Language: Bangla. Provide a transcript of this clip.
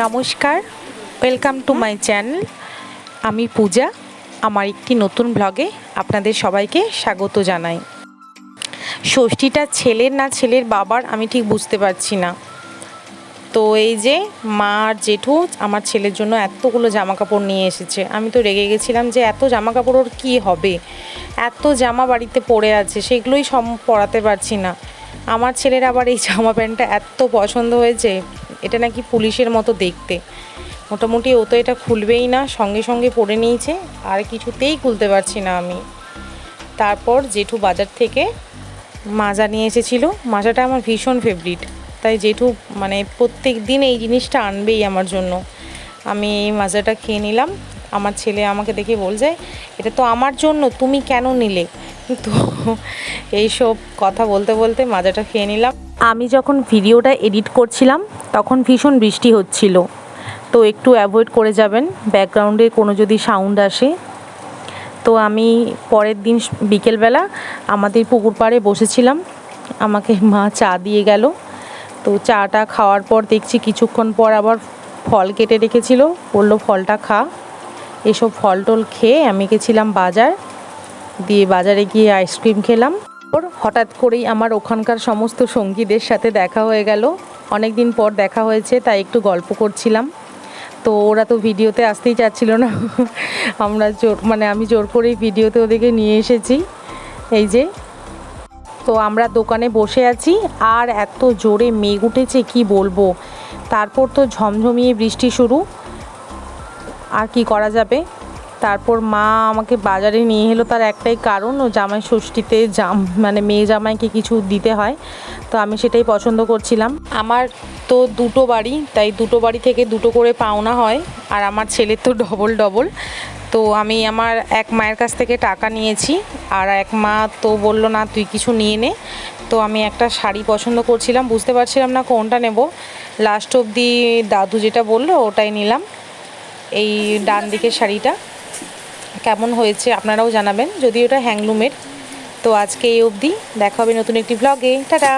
নমস্কার ওয়েলকাম টু মাই চ্যানেল আমি পূজা, আমার একটি নতুন ব্লগে আপনাদের সবাইকে স্বাগত জানাই। ষষ্ঠীটা ছেলের না ছেলের বাবার আমি ঠিক বুঝতে পারছি না। তো এই যে মা আর জেঠু আমার ছেলের জন্য এতগুলো জামা কাপড় নিয়ে এসেছে। আমি তো রেগে গেছিলাম যে এত জামা কাপড় ওর কী হবে? এত জামা বাড়িতে পড়ে আছে, সেগুলোই সম পরাতে পারছি না। আমার ছেলের আবার এই জামা প্যান্টটা এত পছন্দ হয়েছে এটা নাকি পুলিশের মতো দেখতে। মোটামুটি ও তো এটা খুলবেই না, সঙ্গে সঙ্গে পড়ে নিয়েছে, আর কিছুতেই খুলতে পারছি না আমি। তারপর জেঠু বাজার থেকে মাজা নিয়ে এসেছিল। মাজাটা আমার ভীষণ ফেভারিট তাই জেঠু মানে প্রত্যেক দিন এই জিনিসটা আনবেই আমার জন্য। আমি এই মাজাটা খেয়ে নিলাম। আমার ছেলে আমাকে দেখে বল যায় এটা তো আমার জন্য, তুমি কেন নিলে? তো এইসব কথা বলতে বলতে মাজাটা খেয়ে নিলাম। আমি যখন ভিডিওটা এডিট করছিলাম, তখন ভীষণ বৃষ্টি হচ্ছিল। তো একটু অ্যাভয়েড করে যাবেন ব্যাকগ্রাউন্ডে কোনো যদি সাউন্ড আসে। তো আমি পরের দিন বিকেলবেলা আমাদের পুকুর পাড়ে বসেছিলাম। আমাকে মা চা দিয়ে গেল। তো চাটা খাওয়ার পর দেখছি কিছুক্ষণ পর আবার ফল কেটে রেখেছিল। বলল, ফলটা খা। এসব ফল টল খেয়ে আমি গেছিলাম বাজার। দিয়ে বাজারে গিয়ে আইসক্রিম খেলাম। হঠাৎ করেই আমার ওখানকার সমস্ত সঙ্গীদের সাথে দেখা হয়ে গেল। অনেক দিন পর দেখা হয়েছে, তাই একটু গল্প করছিলাম। তো ওরা তো ভিডিওতে আসতেই চাচ্ছিল না। আমরা জোর মানে আমি জোর করেই ভিডিওতে ওদেরকে নিয়ে এসেছি। এই যে, তো আমরা দোকানে বসে আছি। আর এত জোরে মেঘ উঠেছে, কি বলব? তারপর তো ঝমঝমিয়ে বৃষ্টি শুরু। আর কি করা যাবে? তারপর মা আমাকে বাজারে নিয়ে এলো তার একটাই কারণ, ও জামাই ষষ্ঠীতে জাম মানে মেয়ে জামাইকে কিছু দিতে হয়, তো আমি সেটাই পছন্দ করছিলাম। আমার তো দুটো বাড়ি, তাই দুটো বাড়ি থেকে দুটো করে পাওনা হয়, আর আমার ছেলের তো ডবল ডবল। তো আমি আমার এক মায়ের কাছ থেকে টাকা নিয়েছি, আর এক মা তো বলল, না, তুই কিছু নিয়ে নে। তো আমি একটা শাড়ি পছন্দ করছিলাম, বুঝতে পারছিলাম না কোনটা নেব। লাস্ট অবধি দাদু যেটা বলল, ওটাই নিলাম, এই ডান দিকের শাড়িটা। কেমন হয়েছে আপনারাও জানাবেন। যদি ওটা হ্যাংলুমের। তো আজকে এই অবধি। দেখা হবে নতুন একটি ব্লগে টাটা!